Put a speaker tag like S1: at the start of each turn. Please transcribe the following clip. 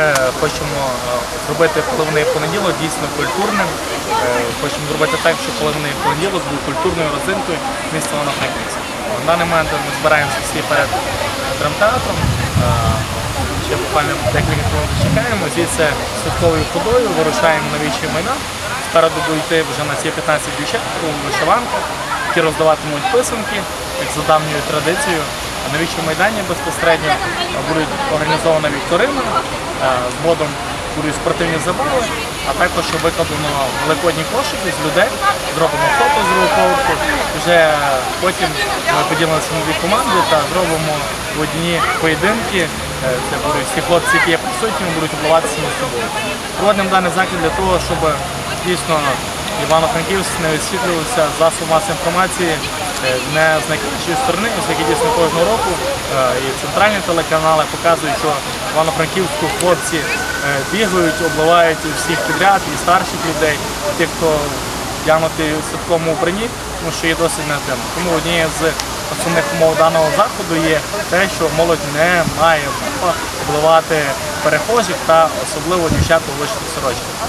S1: Е, Хочемо е, зробити поливний понеділок дійсно культурним. Е, Хочемо зробити так, щоб поливний понеділок був культурною родзинкою міста Івано-Франківська. На даний момент ми збираємося всі перед драмтеатром. Ще буквально декілька хвилин чекаємо. Звідси святковою ходою вирушаємо на вічий майдан. Спереду йти вже на ці 15 дівчат у вишиванках, які роздаватимуть писанки, як за давньою традицією. На вічому майдані безпосередньо будуть організована вікторина, е, згодом будуть спортивні забави, а також викладено великодні кошики з людей, зробимо фото з поверху. Вже потім ми поділимося на дві команди та зробимо водні поєдинки. Е, Це будуть всі хлопці, які є присутні, будуть обливатися між собою. Проводимо даний заклад для того, щоб дійсно Івано-Франківськ не висвітлювався засоб масової інформації не з найкращої сторони, оскільки дійсно кожного року е, і центральні телеканали показують, що Івано-Франківську хлопці е, бігають, обливають всіх підряд, і старших людей, і тих, хто вдягнути в святковому убранні, тому що є досить нетемно. Тому однією з основних умов даного заходу є те, що молодь не має обливати перехожих та особливо дівчат у вишитих сорочках.